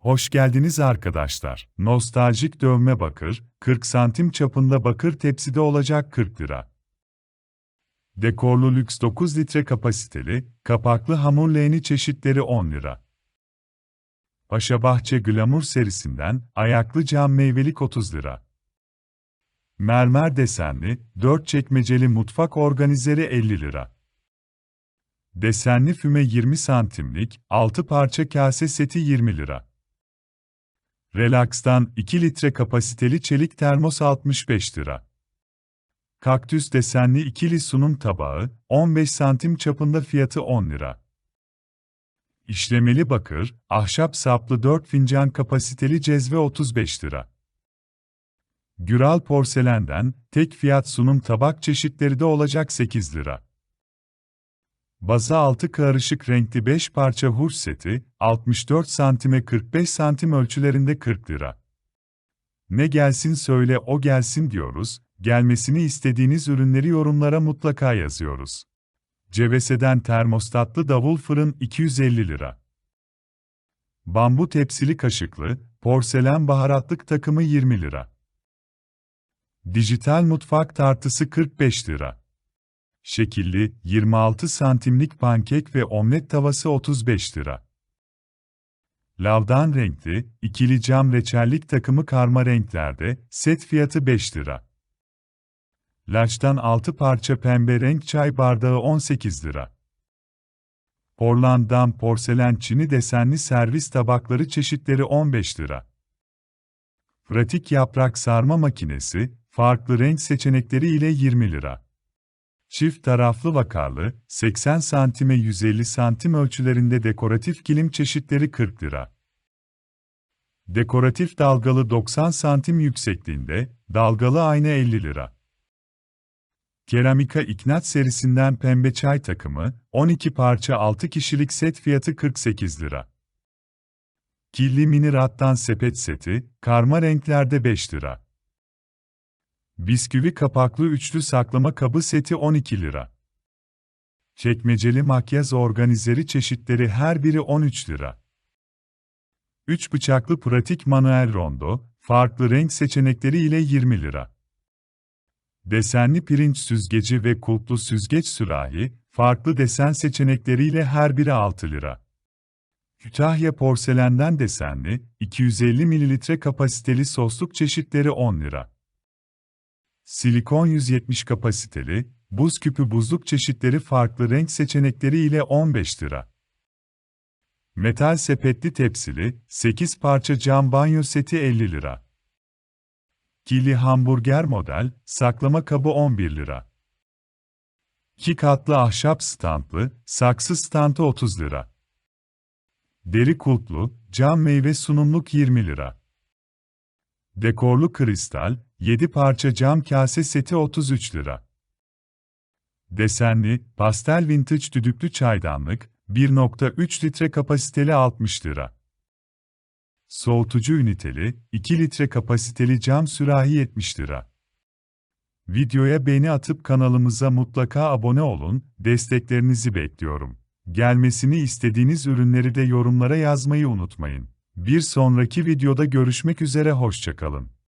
Hoş geldiniz arkadaşlar. Nostaljik dövme bakır, 40 santim çapında bakır tepside olacak 40 lira. Dekorlu lüks 9 litre kapasiteli, kapaklı hamur leğeni çeşitleri 10 lira. Paşabahçe Glamour serisinden, ayaklı cam meyvelik 30 lira. Mermer desenli, 4 çekmeceli mutfak organizeri 50 lira. Desenli füme 20 santimlik, 6 parça kase seti 20 lira. Relax'tan 2 litre kapasiteli çelik termos 65 lira. Kaktüs desenli ikili sunum tabağı, 15 santim çapında fiyatı 10 lira. İşlemeli bakır, ahşap saplı 4 fincan kapasiteli cezve 35 lira. Güral porselenden, tek fiyat sunum tabak çeşitleri de olacak 8 lira. Baza 6 karışık renkli 5 parça hurç seti, 64 santime 45 santim ölçülerinde 40 lira. Ne gelsin söyle o gelsin diyoruz, gelmesini istediğiniz ürünleri yorumlara mutlaka yazıyoruz. Cevese'den termostatlı davul fırın 250 lira. Bambu tepsili kaşıklı, porselen baharatlık takımı 20 lira. Dijital mutfak tartısı 45 lira. Şekilli, 26 santimlik pankek ve omlet tavası 35 lira. Lavdan renkli, ikili cam reçellik takımı karma renklerde, set fiyatı 5 lira. Laç'tan 6 parça pembe renk çay bardağı 18 lira. Portland'dan porselen çini desenli servis tabakları çeşitleri 15 lira. Pratik yaprak sarma makinesi, farklı renk seçenekleri ile 20 lira. Çift taraflı vakarlı, 80 santime 150 santim ölçülerinde dekoratif kilim çeşitleri 40 lira. Dekoratif dalgalı 90 santim yüksekliğinde, dalgalı ayna 50 lira. Keramika İknat serisinden pembe çay takımı, 12 parça 6 kişilik set fiyatı 48 lira. Killi mini rattan sepet seti, karma renklerde 5 lira. Bisküvi kapaklı üçlü saklama kabı seti 12 lira. Çekmeceli makyaj organizeri çeşitleri her biri 13 lira. 3 bıçaklı pratik manuel rondo, farklı renk seçenekleri ile 20 lira. Desenli pirinç süzgeci ve kulplu süzgeç sürahi, farklı desen seçenekleriyle her biri 6 lira. Kütahya porselenden desenli, 250 ml kapasiteli sosluk çeşitleri 10 lira. Silikon 170 kapasiteli, buz küpü buzluk çeşitleri farklı renk seçenekleri ile 15 lira. Metal sepetli tepsili, 8 parça cam banyo seti 50 lira. Kili hamburger model, saklama kabı 11 lira. 2 katlı ahşap standlı, saksı standı 30 lira. Deri kulplu, cam meyve sunumluk 20 lira. Dekorlu kristal, 7 parça cam kase seti 33 lira. Desenli, pastel vintage düdüklü çaydanlık, 1.3 litre kapasiteli 60 lira. Soğutucu üniteli, 2 litre kapasiteli cam sürahi 70 lira. Videoya beğeni atıp kanalımıza mutlaka abone olun, desteklerinizi bekliyorum. Gelmesini istediğiniz ürünleri de yorumlara yazmayı unutmayın. Bir sonraki videoda görüşmek üzere hoşçakalın.